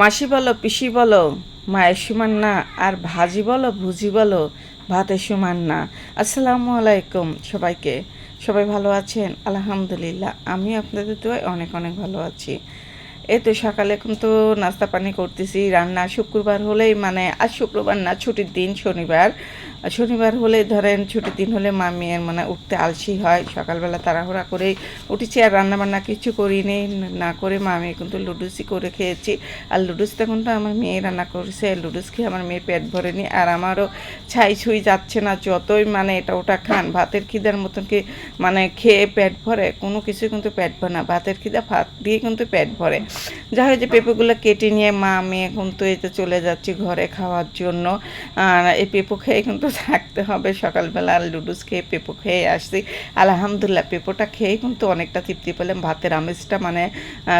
মাসি বলো, পিসি বলো, মায়ের সমান না, আর ভাজি বলো, ভুজি বলো, ভাতের সমান না। আসসালামু আলাইকুম সবাইকে। সবাই ভালো আছেন? আলহামদুলিল্লাহ আমি আপনাদের তো অনেক অনেক ভালো আছি। এই তো সকালে এখন তো নাস্তা পানি করতেছি, রান্না শুক্রবার হলেই মানে আজ শুক্রবার না, ছুটির দিন শনিবার। শনিবার হলে ধরেন ছুটির দিন হলে মামিয়ের মানে উঠতে আলসি হয়, সকালবেলা তাড়াহুড়া করেই উঠেছি আর রান্না বান্না কিছু করিনি, না করে মামি কিন্তু লুডুসই করে খেয়েছি। আর লুডুস তখন তো আমার মেয়ে রান্না করেছে, লুডুস খেয়ে আমার মেয়ে পেট ভরেনি আর আমারও ছাই ছুঁই যাচ্ছে না, যতই মানে এটা ওটা খান, ভাতের খিদার মতন কি মানে খেয়ে পেট ভরে, কোনো কিছু কিন্তু পেট ভরে না, ভাতের খিদা, ভাত দিয়ে কিন্তু পেট ভরে। যাই হোক যে পেঁপেগুলো কেটে নিয়ে মা কিন্তু এই তো চলে যাচ্ছি ঘরে খাওয়ার জন্য। আর এই পেঁপো খেয়ে কিন্তু থাকতে হবে। সকালবেলা লুডুস খেয়ে পেঁপো খেয়ে আসছি। আলহামদুলিল্লাহ, পেঁপোটা খেয়েই কিন্তু অনেকটা তৃপ্তি পেলাম। ভাতের আমেজটা মানে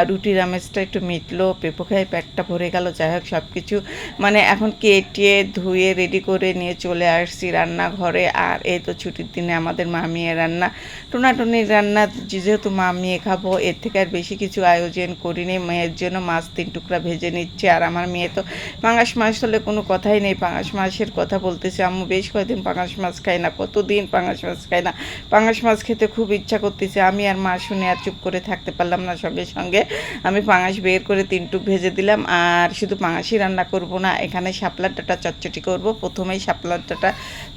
রুটির আমেজটা একটু মিটলো। পেঁপো খেয়ে পেটটা ভরে গেল। যাই হোক সব কিছু মানে এখন কেটে ধুয়ে রেডি করে নিয়ে চলে আসছি রান্নাঘরে। আর এই তো ছুটির দিনে আমাদের মামিয়ে রান্না। টোনাটুনির রান্না, যেহেতু মামিয়ে খাব, এর থেকে আর বেশি কিছু আয়োজন করিনি। মেয়ের জন্য মাছ তিন টুকরা ভেজে নিচ্ছে। আর আমার মেয়ে তো পাঙাশ মাছ হলে কোনো কথাই নেই। পাঙাশ মাছের কথা বলতেছে, আম্মু, বেশ কয়েকদিন পাঙাশ মাছ খাই না, কতদিন পাঙাশ মাছ খাই না? পাঙাশ মাছ খেতে খুব ইচ্ছা করতেছে। আমি আর মা শুনে আর চুপ করে থাকতে পারলাম না সঙ্গে সঙ্গে। আমি পাঙাশ বের করে তিন টুক ভেজে দিলাম। আর শুধু পাঙাশই রান্না করব না, এখানে শাপলার ডাটা চচ্চটি করব। প্রথমেই শাপলার ডাটা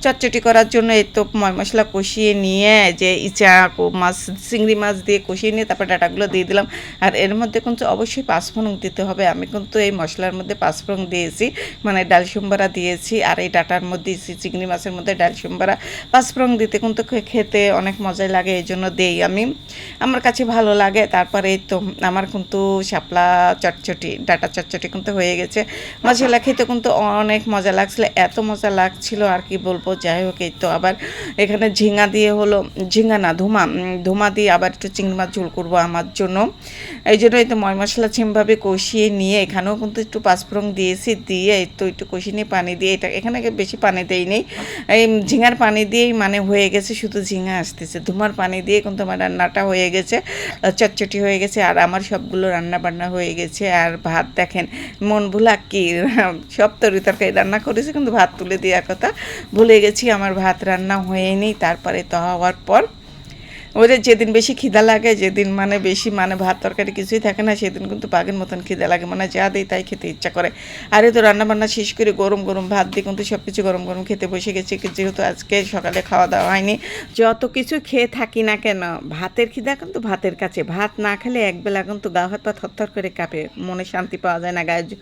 চচ্চটি করার জন্য এই তো ময় মশলা কষিয়ে নিয়ে, যে ইচা মাছ, চিংড়ি মাছ দিয়ে কষিয়ে নিয়ে তারপর ডাটাগুলো দিয়ে দিলাম। আর এর মধ্যে কিন্তু অবশ্যই পাঁচফোড়ন দিতে হবে। আমি কিন্তু এই মশলার মধ্যে পাঁচফোড়ন দিয়েছি। মানে ডাল সম্বারা দিয়েছি আর এই ডাটার মধ্যে চিংড়ি মাছের মধ্যে ডাল সম্বারা পাঁচফোড়ন দিতে কিন্তু খেতে অনেক মজাই লাগে, এই জন্য দেই আমি। আমার কাছে ভালো লাগে। তারপরে এই তো আমার কিন্তু শাপলা চটচটি, ডাটা চটচটি কিন্তু হয়ে গেছে। মশলা খেতে কিন্তু অনেক মজা লাগছিল, এত মজা লাগছিল আর কি বলব। যাই হোক, এই তো আবার এখানে ঝিঙা দিয়ে হলো, ঝিঙা না, ধুমা ধুমা দিয়ে আবার একটু চিংড়ি মাছ ঝোল করব আমার জন্য। এই জন্য এই তো ময় মশলা ছিমভাবে কষিয়ে নিয়ে এখানেও কিন্তু একটু পাঁচফোড়ন দিয়েছি, দিয়ে তো একটু কষিয়ে নিয়ে পানি দিয়ে এটা, এখানে বেশি পানি দেয়নি এই ঝিঙার পানি দিয়েই মানে হয়ে গেছে শুধু ঝিঙা আসতেছে। ধুমার পানি দিয়ে কিন্তু আমার রান্নাটা হয়ে গেছে, চটচটি হয়ে গেছে, আর আমার সবগুলো রান্না বান্না হয়ে গেছে। আর ভাত দেখেন, মন ভুলা কি, সব তরি তরকারি রান্না করেছি, কিন্তু ভাত তুলে দেওয়ার কথা ভুলে গেছি। আমার ভাত রান্না হয়নি, তারপরে তো হওয়ার পর ওদের যেদিন বেশি খিদা লাগে, যেদিন মানে বেশি মানে ভাত তরকারি কিছুই থাকে না, সেদিন কিন্তু বাঘের মতন খিদা লাগে। মানে যা দেয় তাই খেতে ইচ্ছা করে। আর তো রান্না বান্না শেষ করে গরম গরম ভাত দিয়ে কিন্তু সব কিছু গরম গরম খেতে বসে গেছি। যেহেতু আজকে সকালে খাওয়া দাওয়া হয়নি, যত কিছু খেয়ে থাকি না কেন, ভাতের খিদা কিন্তু ভাতের কাছে। ভাত না খেলে একবেলা কিন্তু গা হাত পা থরথর করে কাঁপে। মনে শান্তি পাওয়া যায় না, গায়ে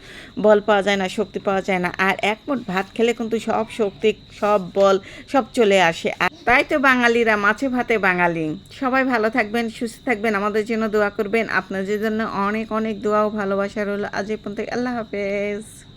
বল পাওয়া যায় না, শক্তি পাওয়া যায় না। আর এক মুঠ ভাত খেলে কিন্তু সব শক্তি, সব বল, সব চলে আসে। আর তাই তো বাঙালিরা, মাছে ভাতে বাঙালি। সবাই ভালো থাকবেন, সুস্থ থাকবেন, আমাদের জন্য দোয়া করবেন। আপনাদের জন্য অনেক অনেক দোয়া ও ভালোবাসা রইল। আজ পর্যন্ত আল্লাহ হাফেজ।